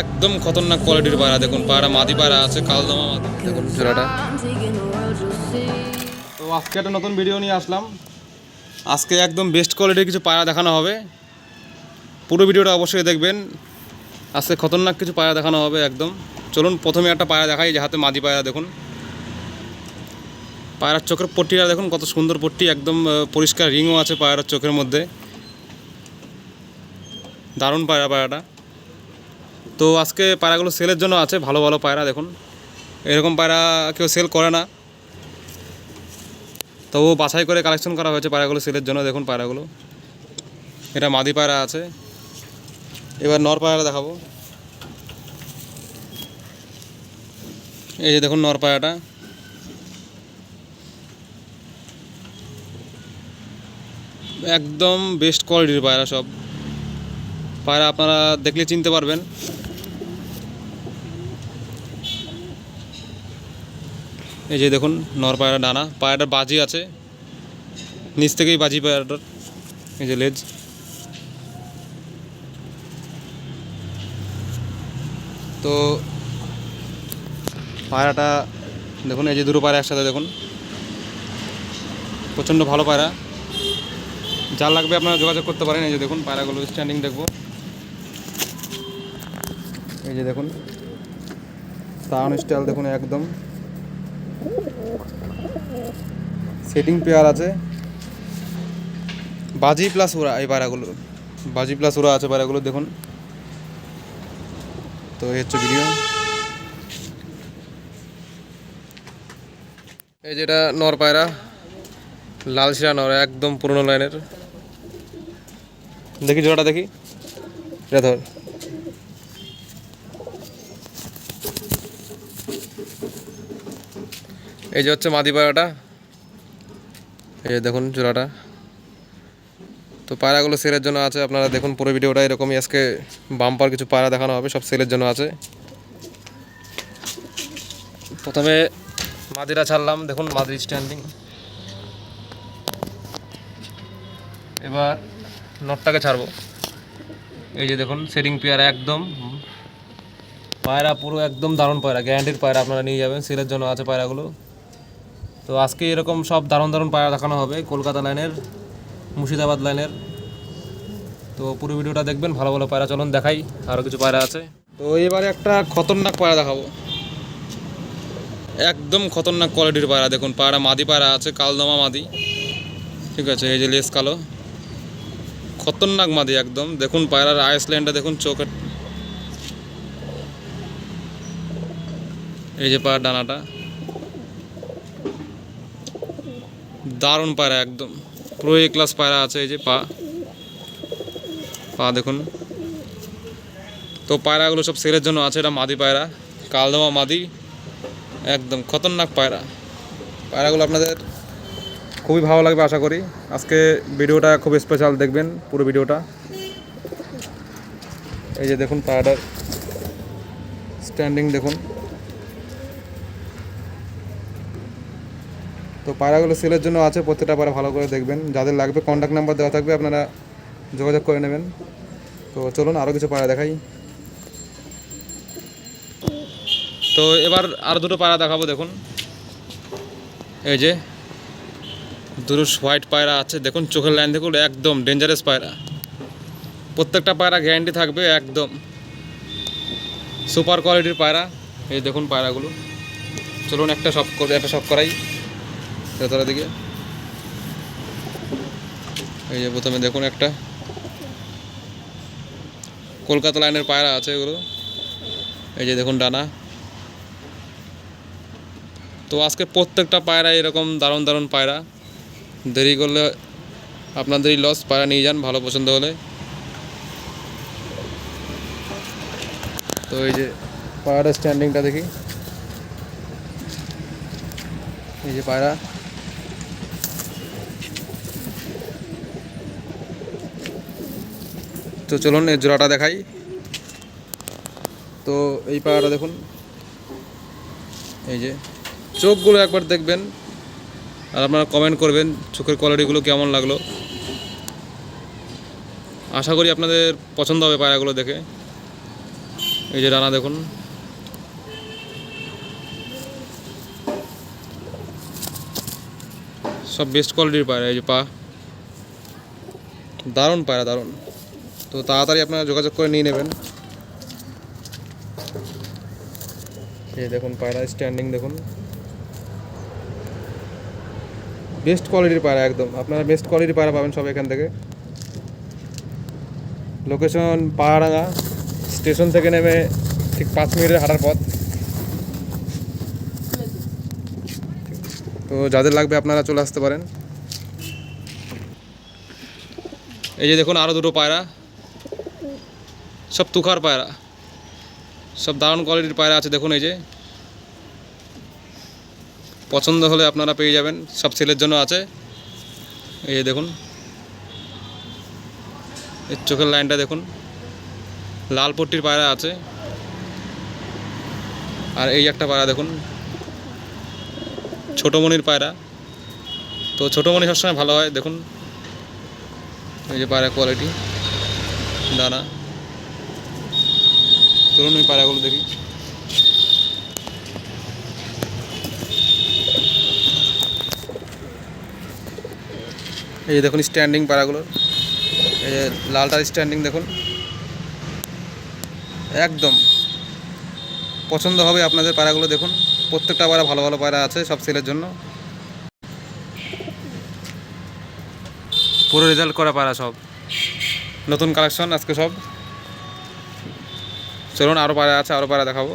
একদম খতরনাক কোয়ালিটির পায়রা। দেখুন পায়রা মাদি পায়রা আছে কালদমা মাদি। দেখুন জোড়াটা। তো আজকে একটা নতুন ভিডিও নিয়ে আসলাম। আজকে একদম বেস্ট কোয়ালিটির কিছু পায়রা দেখানো হবে। পুরো ভিডিওটা অবশ্যই দেখবেন। আজকে খতরনাক কিছু পায়রা দেখানো হবে একদম। চলুন প্রথমে একটা পায়রা দেখাই যে হাতে মাদি পায়রা দেখুন। পায়রার চোখের পট্টিটা দেখুন কত সুন্দর পট্টি একদম পরিষ্কার রিংও আছে পায়রার চোখের মধ্যে। দারুণ পায়রা পায়রাটা। তো আজকে পায়রাগুলো সেলের জন্য আছে, ভালো ভালো পায়রা দেখুন। এরকম পায়রা কেউ সেল করে না। তবু বাছাই করে কালেকশন করা হয়েছে পায়রাগুলো সেলের জন্য, দেখুন পায়রাগুলো। এটা মাদি পায়রা আছে। এবার নর পায়রা দেখাবো। এই যে দেখুন নর পায়রাটা। একদম বেস্ট কোয়ালিটির পায়রা সব। পায়রা আপনারা দেখলে চিনতে পারবেন। এই যে দেখুন, নর পায়রা ডানা। পায়রাটার বাজি আছে। নিচ থেকেই বাজি পায়রাটার। এই যে লেজ। তো পায়রাটা, দেখুন, এই যে দুটো পায়রা একসাথে দেখুন। প্রচণ্ড ভালো পায়রা। যার লাগবে আপনারা যোগাযোগ করতে পারেন। এই যে দেখুন, পায়রাগুলো স্ট্যান্ডিং দেখব। এই যে দেখুন টাউন স্টাইল দেখুন, একদম। সেটিং পেয়ার আছে। বাজি প্লাস ওরা, এই পায়রাগুলো বাজি প্লাস ওরা আছে পায়রাগুলো দেখুন। তো এই হচ্ছে ভিডিও এই যেটা নর পায়রা, লাল শিরা নর, একদম পুরনো লাইনের। দেখি জোড়াটা দেখি। এটা ধর। এই যে হচ্ছে মাদি পায়রাটা এই যে দেখুন জোড়াটা তো পায়রাগুলো সেলের জন্য আছে, আপনারা দেখুন পুরো ভিডিওটা, এরকমই আজকে বাম্পার কিছু পায়রা দেখানো হবে, সব সেলের জন্য আছে। প্রথমে মাদিরা ছাড়লাম, দেখুন মাদির স্ট্যান্ডিং এবার নটটাকে ছাড়বো। এই যে দেখুন, সেটিং পেয়ারা একদম। পায়রা পুরো একদম দারুণ পায়রা গ্যারান্টির পায়রা আপনারা নিয়ে যাবেন, সেলের জন্য আছে পায়রাগুলো। তো আজকে এরকম সব দারুণ দারুণ পায়রা দেখানো হবে, কলকাতা লাইনের, মুর্শিদাবাদ লাইনের। তো পুরো ভিডিওটা দেখবেন, ভালো ভালো পায়রা চলুন দেখাই আরও কিছু পায়রা আছে। তো এবারে একটা খতরনাক পায়রা দেখাবো। একদম খতরনাক কোয়ালিটির পায়রা, দেখুন, পায়রা মাদি পায়রা আছে, কালদমা মাদি। ঠিক আছে, এই যে লেস কালো। খতরনাক মাদি একদম, দেখুন, পায়রার আইসল্যান্ডটা দেখুন, চোখের। এই যে পায়রা ডানাটা। দারুণ পায়রা একদম। পুরো এ ক্লাস পায়রা আছে এই যে পা। পা দেখুন। তো পায়রাগুলো সব সেলের জন্য আছে, এটা মাদি পায়রা। কালদমা মাদি। একদম খতরনাক পায়রা। পায়রাগুলো আপনাদের খুবই ভালো লাগবে আশা করি। আজকে ভিডিওটা খুব স্পেশাল দেখবেন পুরো ভিডিওটা। এই যে দেখুন পায়রাটার স্ট্যান্ডিং দেখুন। তো পায়রাগুলো সেলের জন্য আছে, প্রত্যেকটা পায়রা ভালো করে দেখবেন। যাদের লাগবে কন্ট্যাক্ট নাম্বার দেওয়া থাকবে, আপনারা যোগাযোগ করে নেবেন। তো চলুন আরও কিছু পায়রা দেখাই। তো এবার আর দুটো পায়রা দেখাবো, দেখুন। এই যে দুটো হোয়াইট পায়রা আছে, দেখুন চোখের লাইন দেখুন, একদম ডেঞ্জারাস পায়রা। প্রত্যেকটা পায়রা গ্যারান্টি থাকবে, একদম। সুপার কোয়ালিটির পায়রা, এই দেখুন পায়রাগুলো। চলুন একটা সব করে, একটা সব করাই। ভেতরের দিকে। এই যে প্রথমে দেখুন একটা। কলকাতা লাইনের পায়রা আছে এগুলো। এই যে দেখুন ডানা। তো আজকে প্রত্যেকটা পায়রা এরকম দারুণ দারুণ পায়রা। দেরি করলে আপনাদেরই লস পায়রা নিয়ে যান ভালো পছন্দ হলে। তো এই যে পায়রা স্ট্যান্ডিংটা দেখি। এই যে পায়রা। তো চলুন, এই জোড়াটা দেখাই। তো এই পায়রাটা দেখুন। এই যে, চোখগুলো একবার দেখবেন আর আপনারা কমেন্ট করবেন চোখের কোয়ালিটিগুলো কেমন লাগল। আশা করি আপনাদের পছন্দ হবে পায়রাগুলো দেখে। এই যে ডানা দেখুন। সব বেস্ট কোয়ালিটির পায়রা এই যে পা। দারুণ পায়রা দারুণ। তো তাড়াতাড়ি আপনারা যোগাযোগ করে নিয়ে নেবেন। এই দেখুন, পায়রা স্ট্যান্ডিং দেখুন। বেস্ট কোয়ালিটির পায়রা একদম। আপনারা বেস্ট কোয়ালিটির পায়রা পাবেন সব এখান থেকে। লোকেশন পাহাড়াঙ্গা। স্টেশন থেকে নেমে ঠিক পাঁচ মিনিটের হাঁটার পথ। তো যাদের লাগবে আপনারা চলে আসতে পারেন। এই যে দেখুন আরও দুটো পায়রা। সব তুখার পায়রা। সব দারুণ কোয়ালিটির পায়রা আছে, দেখুন এই যে। পছন্দ হলে আপনারা পেয়ে যাবেন, সব ছেলের জন্য আছে। এই যে দেখুন। এর চোখের লাইনটা দেখুন। লাল পট্টির পায়রা আছে। আর এই একটা পায়রা দেখুন। ছোটো মনির পায়রা। তো ছোটো মনি সবসময় ভালো হয়, দেখুন। এই যে পায়রা কোয়ালিটি দানা। চলুন ওই পায়রাগুলো দেখি। এই দেখুন স্ট্যান্ডিং পায়রাগুলোর এই যে লালটার স্ট্যান্ডিং দেখুন। একদম। পছন্দ হবে আপনাদের পায়রাগুলো দেখুন। প্রত্যেকটা পায়রা ভালো ভালো পায়রা আছে, সব সেলের জন্য। পুরো রেজাল্ট করা পায়রা সব। নতুন কালেকশন আজকে সব। চলুন আরও পায়রা আছে আরও পায়রা দেখাবো।